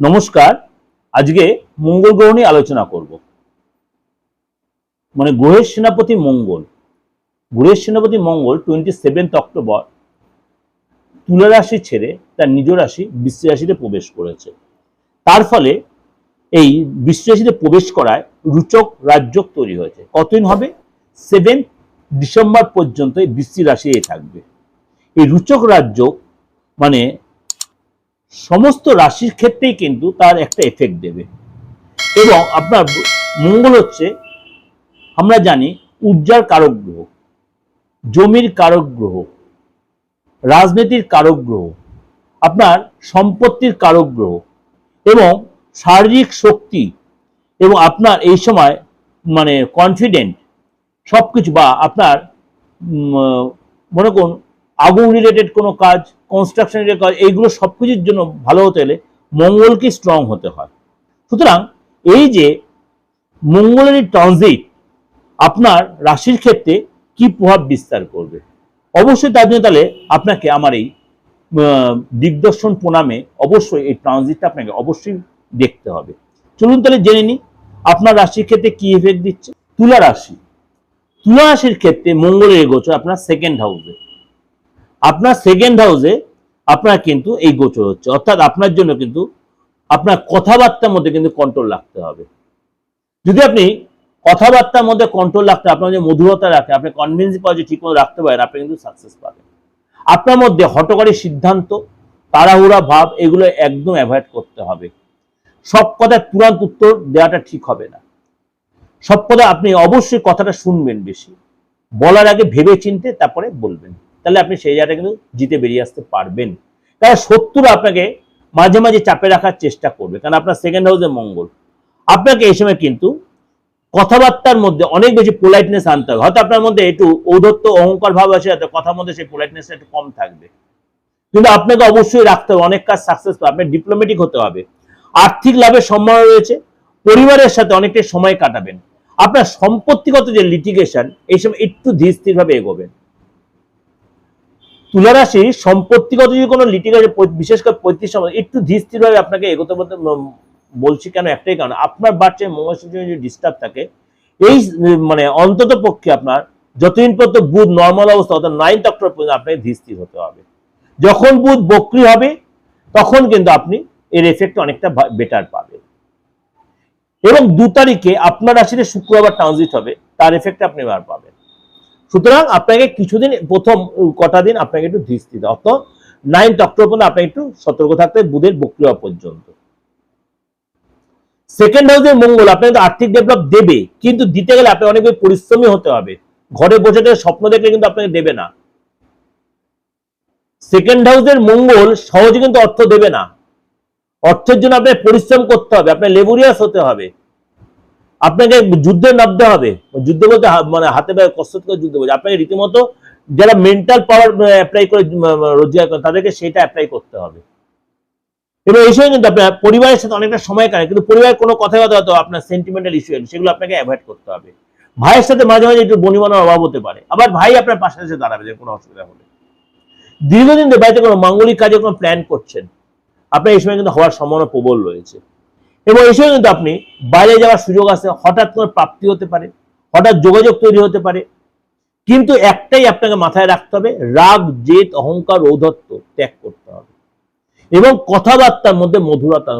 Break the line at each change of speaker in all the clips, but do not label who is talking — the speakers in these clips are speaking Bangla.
নমস্কার, আজকে মঙ্গল গ্রহ নিয়ে আলোচনা করব। মানে গ্রহের সেনাপতি মঙ্গল। গ্রহের সেনাপতি মঙ্গল টোয়েন্টি সেভেন্থ অক্টোবর তুলা রাশি ছেড়ে তার নিজ রাশি রাশিতে প্রবেশ করেছে। তার ফলে এই রাশিতে প্রবেশ করায় রুচক রাজ্য তৈরি হয়েছে। কতদিন হবে? সেভেন ডিসেম্বর পর্যন্ত এই বৃশ্চিক রাশি থাকবে। এই রুচক রাজ্য মানে সমস্ত রাশির ক্ষেত্রেই কিন্তু তার একটা এফেক্ট দেবে। এবং আপনার মঙ্গল হচ্ছে, আমরা জানি ঊর্জার কারক গ্রহ, জমির কারক গ্রহ, রাজনীতির কারক গ্রহ, আপনার সম্পত্তির কারক গ্রহ এবং শারীরিক শক্তি এবং আপনার এই সময় মানে কনফিডেন্ট সব কিছু বা আপনার মনে করুন, আগুন রিলেটেড কোনো কাজ কনস্ট্রাকশন রিলেটেড কাজ, এইগুলো সব কিছুর জন্য ভালো হতে হলে মঙ্গলকে স্ট্রং হতে হয়। সুতরাং এই যে মঙ্গলের ট্রানজিট আপনার রাশির ক্ষেত্রে কি প্রভাব বিস্তার করবে? অবশ্যই তার জন্য তাহলে আপনাকে আমার এই দিগদর্শন প্রণামে অবশ্যই এই ট্রানজিটটা আপনাকে অবশ্যই দেখতে হবে। চলুন তাহলে জেনে নিই, আপনার রাশির ক্ষেত্রে কি এফেক্ট দিচ্ছে? তুলা রাশি। তুলা রাশির ক্ষেত্রে মঙ্গলের গোচর আপনার সেকেন্ড হাউসে আপনার সেকেন্ড হাউসে আপনার কিন্তু এই গোচর হচ্ছে। অর্থাৎ আপনার জন্য কিন্তু আপনার কথাবার্তার মধ্যে কিন্তু কন্ট্রোল রাখতে হবে। যদি আপনি কথাবার্তার মধ্যে কন্ট্রোল রাখতে, আপনার যে মধুরতা রাখে, আপনি কনভিন্স করে যে ঠিক মতো রাখতে পারেন, আপনি কিন্তু সাকসেস পাবেন। আপনার মধ্যে হটকারী সিদ্ধান্ত, তাড়াহুড়া ভাব, এগুলো একদম অ্যাভয়েড করতে হবে। সব কথার তুরন্ত উত্তর দেওয়াটা ঠিক হবে না। সব কথা আপনি অবশ্যই কথাটা শুনবেন বেশি। বলার আগে ভেবে চিনতে তারপরে বলবেন। তাহলে আপনি সেই জায়গাটা কিন্তু জিতে বেরিয়ে আসতে পারবেন। কারণ শত্রুরা আপনাকে মাঝে মাঝে চাপে রাখার চেষ্টা করবে। কারণ আপনার সেকেন্ড হাউসে মঙ্গল। আপনাকে এই সময় কিন্তু কথাবার্তার মধ্যে অনেক বেশি পোলাইটনেস আনতে হবে। হয়তো আপনার মধ্যে একটু ঔদত্ত অহংকার ভাব আছে যাতে কথার মধ্যে সেই পোলাইটনেসটা একটু কম থাকবে। কিন্তু আপনাকে অবশ্যই রাখতে হবে, অনেক কাজ সাকসেস আপনার ডিপ্লোমেটিক হতে হবে। আর্থিক লাভের সম্ভাবনা রয়েছে। পরিবারের সাথে অনেকটাই সময় কাটাবেন। আপনার সম্পত্তিগত যে লিটিগেশন এই সময় একটু ধীর স্থির ভাবে এগোবেন। তুলারাশি সম্পত্তিগত যদি কোনো লিটিগেশন বিশেষ করে পঁয়ত্রিশ সময় একটু ধীর স্থির আপনাকে এগোতে বলছি কেন একটাই কারণ, আপনার বাচ্চা মঙ্গলসূত্র যদি ডিস্টার্ব থাকে, এই মানে অন্তত পক্ষে আপনার যতদিন পর্যন্ত বুধ নর্মাল অবস্থা, অর্থাৎ নাইন্থ অক্টোবর পর্যন্ত আপনাকে ধীর স্থির হতে হবে। যখন বুধ বক্রি হবে, তখন কিন্তু আপনি এর এফেক্ট অনেকটা বেটার পাবেন। এবং দু তারিখে আপনার রাশিতে শুক্রবার ট্রানজিট হবে, তার এফেক্ট আপনি এবার পাবেন। সুতরাং আপনাকে কিছুদিন, প্রথম কটা দিন আপনাকে একটু ধীর স্থির অত নাইন্থ অক্টোবর পর্যন্ত আপনাকে একটু সতর্ক থাকতে বুধের বক্রিয়া পর্যন্ত। সেকেন্ড হাউসে মঙ্গল, আপনাকে আর্থিক ডেভেলপ দেবে, কিন্তু দিতে গেলে আপনাকে অনেক পরিশ্রমী হতে হবে। ঘরে বসে থেকে স্বপ্ন দেখলে কিন্তু আপনাকে দেবে না। সেকেন্ড হাউসের মঙ্গল, সহজে কিন্তু অর্থ দেবে না। অর্থের জন্য আপনাকে পরিশ্রম করতে হবে আপনার লেবুরিয়াস হতে হবে। আপনাকে যুদ্ধে নামতে হবে। যুদ্ধ বলতে মানে হাতে পায়ে কসরত করে যুদ্ধ বলছে। আপনাকে রীতিমতো যারা মেন্টাল পাওয়ার অ্যাপ্লাই করে রোজগার করে, তাদেরকে সেটা অ্যাপ্লাই করতে হবে। এবং এই সময় কিন্তু আপনার পরিবারের সাথে অনেকটা সময় কাটে কিন্তু পরিবারের কোনো কথা কথা হয়তো আপনার সেন্টিমেন্টাল ইস্যু সেগুলো আপনাকে অ্যাভয়েড করতে হবে। ভাইয়ের সাথে মাঝে মাঝে একটু বনিমানার অভাব হতে পারে। আবার ভাই আপনার পাশে এসে দাঁড়াবে, যে কোনো অসুবিধা হলে। দীর্ঘদিন বাড়িতে কোনো মাঙ্গলিক কাজে কোনো প্ল্যান করছেন। আপনার এই সময় কিন্তু হওয়ার সম্ভাবনা প্রবল রয়েছে। এবং এই সময় কিন্তু আপনি বাইরে যাওয়ার সুযোগ আছে, হঠাৎ করে প্রাপ্তি হতে পারে, হঠাৎ যোগাযোগ তৈরি হতে পারে। কিন্তু একটাই আপনাকে মাথায় রাখতে হবে, রাগ, জেদ, অহংকার ঔধত্ব ত্যাগ করতে হবে। এবং কথাবার্তার মধ্যে মধুরতা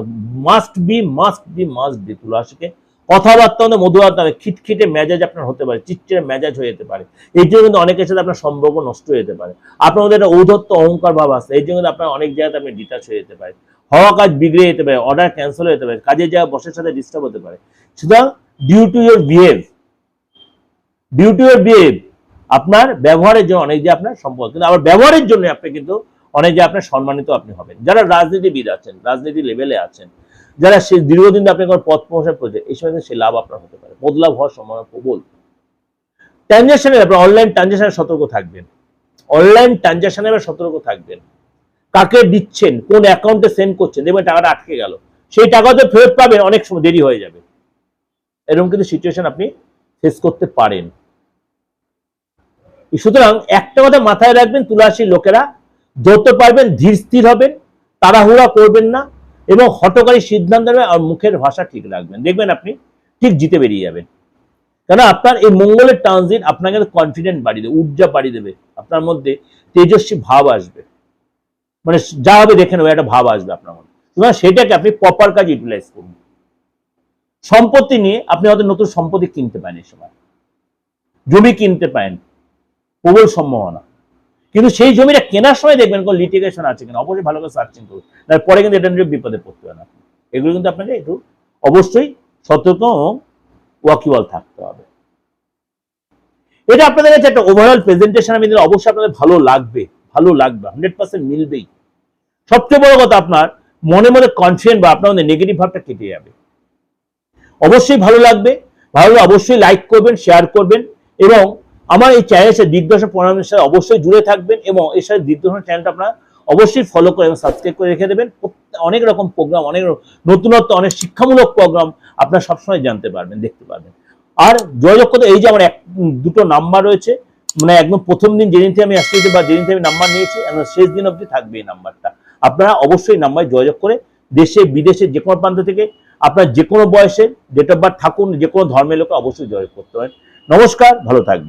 must be must be must be তুলাসীকে কথাবার্তার মধ্যে মধুরতা হবে খিটখিটে মেজাজ আপনার হতে পারে, চিটচিটে মেজাজ হয়ে যেতে পারে। এই জন্য কিন্তু অনেকের সাথে আপনার সম্পর্ক নষ্ট হয়ে যেতে পারে। আপনার মধ্যে একটা ঔধত্য অহংকার ভাব আসে এই জন্য কিন্তু আপনার অনেক জায়গাতে আপনি ডিটাচ হয়ে যেতে পারে হওয়া কাজ বিগড়ে যেতে পারে অর্ডার ক্যান্সেল যেতে পারে, কাজের জায়গা বসের সাথে ডিস্টার্ব হতে পারে। সুতরাং due to your behave due to your behave আপনার ব্যবহারের জন্য অনেক যে আপনার সম্পদ, কিন্তু আবার ব্যবহারের জন্য আপনি কিন্তু অনেক যে আপনার সম্মানিত আপনি হবেন। যারা রাজনীতিবিদ আছেন, রাজনীতি লেভেলে আছেন, যারা সে দীর্ঘদিন আপনি কোনো পথ প্রমোশন প্রজেক্ট এই সময় সে লাভ আপনার হতে পারে। বদলাভ হওয়ার সম্ভাবনা প্রবল। ট্রানজাকশনের আপনার অনলাইন ট্রানজাকশনে সতর্ক থাকবেন। অনলাইন ট্রানজাকশনের ব্যাপারে সতর্ক থাকবেন। কাকে দিচ্ছেন, কোন অ্যাকাউন্টে সেন্ড করছেন, দেখবেন টাকাটা আটকে গেল। সেই টাকা তো ফেরত পাবেন, অনেক সময় দেরি হয়ে যাবে। এরকম কিন্তু সিচুয়েশন আপনি ফেস করতে পারেন। সুতরাং একটা কথা মাথায় রাখবেন তুলাসী লোকেরা ধরতে পারবেন, ধীর স্থির হবেন, তাড়াহুড়া করবেন না এবং হটকারী সিদ্ধান্ত নেবেন আর মুখের ভাষা ঠিক রাখবেন। দেখবেন আপনি ঠিক জিতে বেরিয়ে যাবেন। কেন আপনার এই মঙ্গলের ট্রানজিট আপনাকে কনফিডেন্ট বাড়িয়ে দেবে উর্জা বাড়িয়ে দেবে। আপনার মধ্যে তেজস্বী ভাব আসবে। মানে যা হবে দেখে নেবে, একটা ভাব আসবে আপনার মধ্যে। সুতরাং সেটাকে আপনি প্রপার কাজ ইউটিলাইজ করুন। সম্পত্তি নিয়ে আপনি হয়তো নতুন সম্পত্তি কিনতে পারেন এই সময়। জমি কিনতে পারেন, প্রবল সম্ভাবনা। কিন্তু সেই জমিটা কেনার সময় দেখবেন কোন লিটিগেশন আছে কিনা, অবশ্যই ভালো করে সার্চিং করুন। পরে কিন্তু এটা নিয়ে বিপদে পড়তে হবে না এগুলো কিন্তু আপনাকে একটু অবশ্যই সতর্ক ওয়াকিবল থাকতে হবে। এটা আপনাদের কাছে একটা ওভারঅল প্রেজেন্টেশন আমি দিলে অবশ্যই আপনাদের ভালো লাগবে ভালো লাগবে হান্ড্রেড পার্সেন্ট মিলবেই। সবচেয়ে বড় কথা আপনার, মনে মনে কনফিডেন্ট বা আপনার মধ্যে নেগেটিভ ভাবটা কেটে যাবে। অবশ্যই ভালো লাগবে, ভালো অবশ্যই লাইক করবেন শেয়ার করবেন, এবং আমার এই চ্যানেলের সাথে দিগদর্শন প্রণামের সাথে অবশ্যই জুড়ে থাকবেন, এবং এর সাথে দিগদর্শন চ্যানেলটা আপনারা অবশ্যই ফলো করে এবং সাবস্ক্রাইব করে রেখে দেবেন। অনেক রকম প্রোগ্রাম অনেক নতুনত্ব, অনেক শিক্ষামূলক প্রোগ্রাম আপনারা সবসময় জানতে পারবেন, দেখতে পারবেন। আর যোগাযোগ করতে এই যে আমার এক দুটো নাম্বার রয়েছে মানে একদম প্রথম দিন যেদিন থেকে আমি আসতে বা যেদিন থেকে আমি নাম্বার নিয়েছি, একদম শেষ দিন অবধি থাকবে এই নাম্বারটা আপনারা অবশ্যই নাম্বারে যোগাযোগ করে দেশে, বিদেশে যে কোনো প্রান্ত থেকে আপনার যে কোনো বয়সে ডেট অফ বার্থ থাকুন, যে কোনো ধর্মের লোকে অবশ্যই যোগাযোগ করতে পারেন। নমস্কার, ভালো থাকবেন।